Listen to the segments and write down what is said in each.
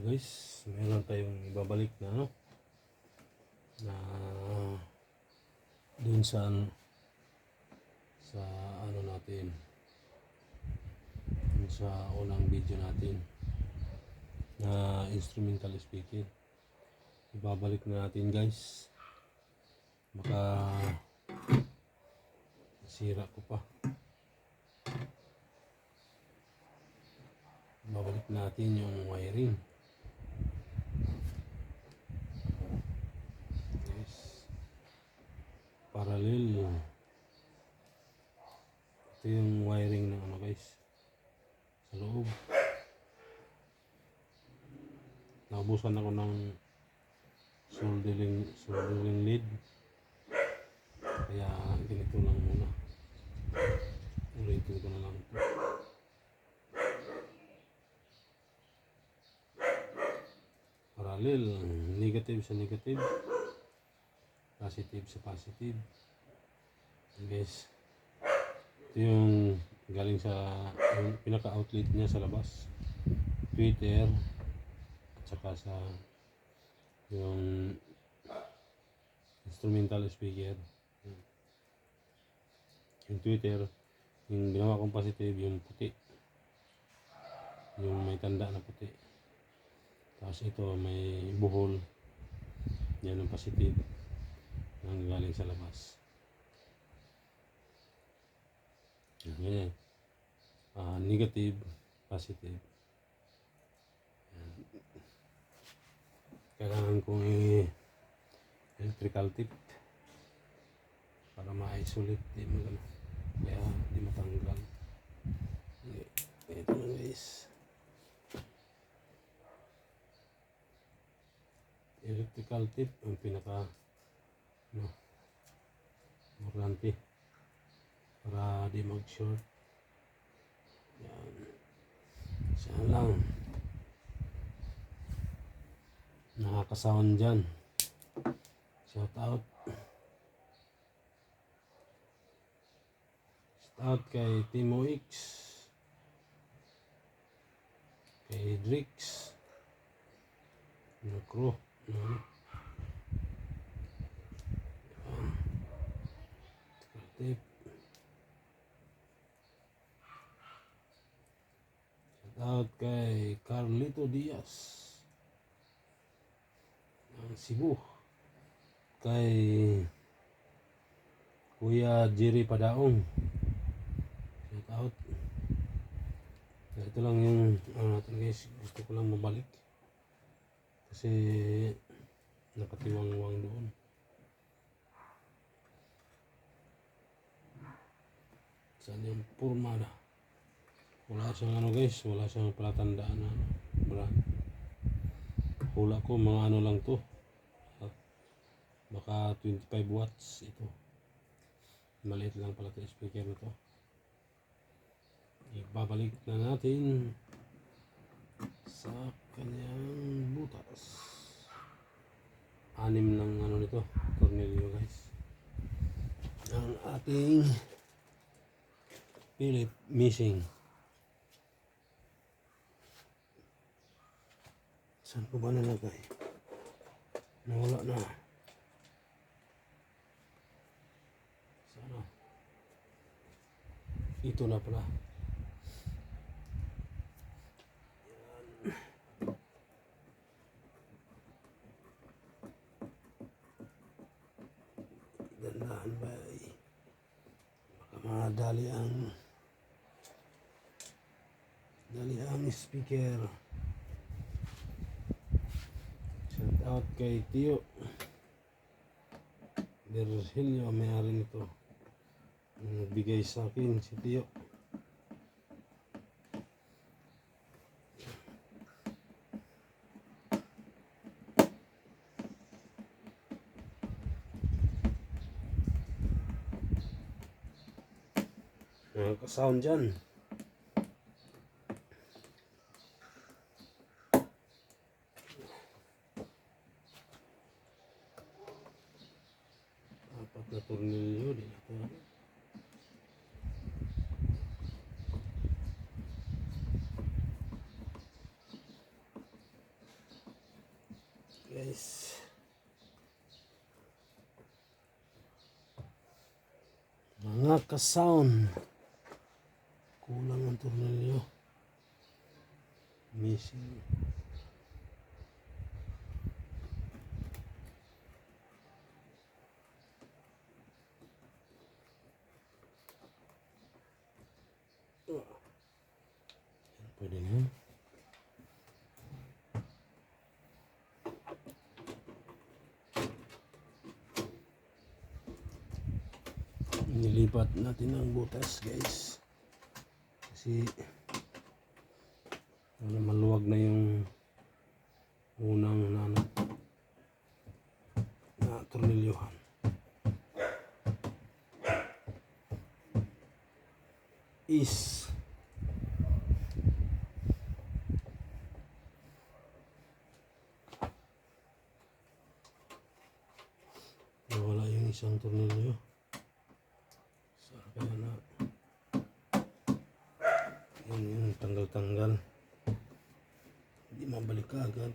guys, meron tayong ibabalik na ano na dun sa ano sa ano natin dun sa unang video natin na instrumental speaker ibabalik na natin guys. Baka sira ko pa. Babalik natin yung wiring yes parallel ito yung wiring ng ano guys sa loob naubusan ako ng soldering soldering lead kaya ganito lang muna. Ulitin ko na lang ito. Parallel negative sa negative. Positive sa positive. Guys ito yung galing sa yung pinaka outlet niya sa labas. Twitter saka sa yung instrumental speaker yung twitter yung ginawa kong positive yung puti yung may tanda na puti tapos ito may buhol. Yan ang positive. Ang galing sa labas. Yan, Ganyan. Ah, negative, positive. Kailangan kong i electrical tip para ma-isolate di magano. Kaya di matanggal. Okay. Ito na guys. electrical tip ang pinaka no, importante para di mag short yan siya lang nakakasound dyan shout out shout out kay Timo X kay Drix yung crew. Yan. Tape. Shout out kay Carlito Diaz Cebu. Kay Kuya Jerry Padaong. Shout out. Kaya ito lang yung natin guys. Gusto ko lang mabalik. Kasi nakatiwang-wang doon. Saan yung purmada? Wala siyang ano guys, wala siyang palatandaan na ano. Hula ko mga ano lang to. Baka 25 watts ito. Maliit lang pala ito speaker nito. Ibabalik na natin sa kanyang butas. Anim ng ano nito, tornilyo guys. Ang ating Philip missing. Saan ko ba nalagay? Nawala na. Ito na pala. Dandahan ba ay baka madali ang dali ang speaker shout out kay Tio Virgilio may-ari nito Ang nagbigay sa akin si Tio Nakaka-sound dyan. Apat na tornilyo din ito. Mga ka-sound. Kulang ang tornilyo. Missing. Yan, Pwede na yun. Nilipat natin ang butas guys. Kasi ano, maluwag na yung unang na, ano, na tornilyohan. Is nawala yung isang tornilyo. Saan kaya na? Yun, tanggal-tanggal. Hindi mabalik ka agad.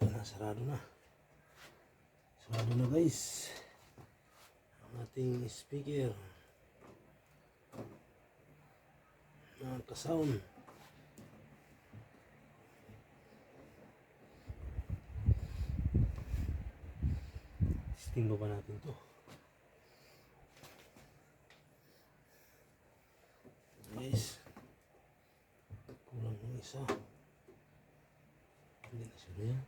Ito na, sarado na. Sarado na guys. Ang ating speaker. Nakaka-sound. Testing ba natin to? Guys, kulang ng isa. Hindi na sila yan.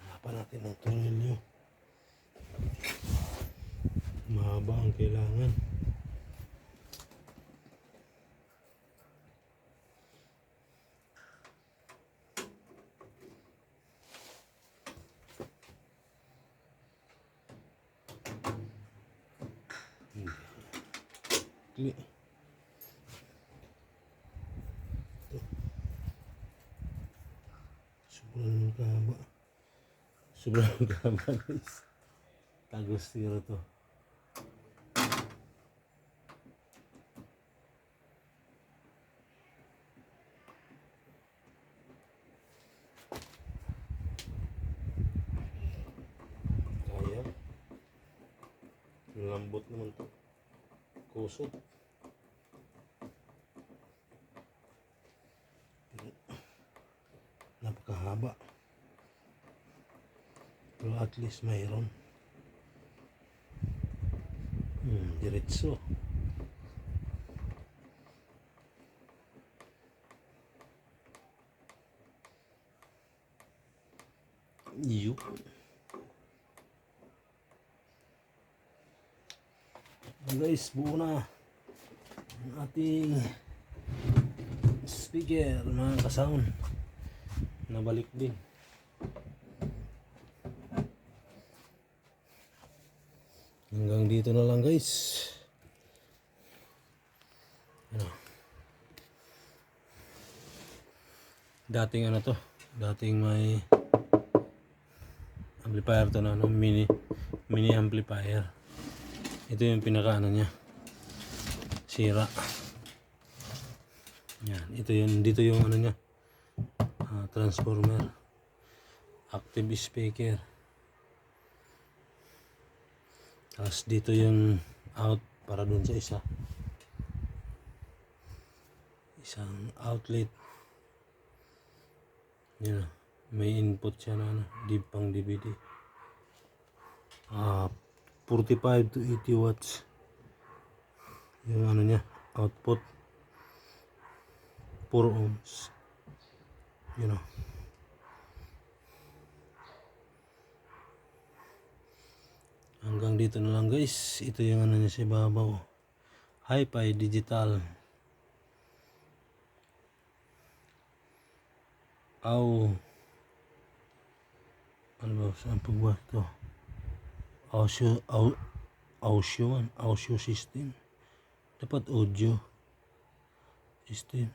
Hanapan natin ng tornilyo. Mahaba ang kailangan. Kli. Ito. sebelum gambar guys tangguh setir tuh. Ayam. Lembut naman kusut, kusot napakahaba At least mayroon. Hmm, diretso. Yup. Guys, buo na ang ating speaker, mga kasound. Nabalik din. Hanggang dito na lang guys. Ano? Dating ano to? Dating may amplifier to na ano, mini mini amplifier. Ito yung pinaka ano niya. Sira. Yan, ito yung dito yung ano niya. ah, transformer. Active speaker. Tapos dito yung out para dun sa isa. Isang outlet. Yan. May input siya na ano, di pang DVD. Ah, 45 to 80 watts. Yung ano niya, output. 4 ohms. You know. Hanggang dito na lang guys. Ito yung ano niya sa ibabaw. Hi-Fi digital. Aw. Ano ba? Saan pagbuhat to? Audio, au, audio, audio system. Dapat audio system.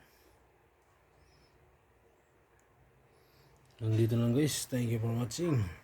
Nandito lang guys. Thank you for watching.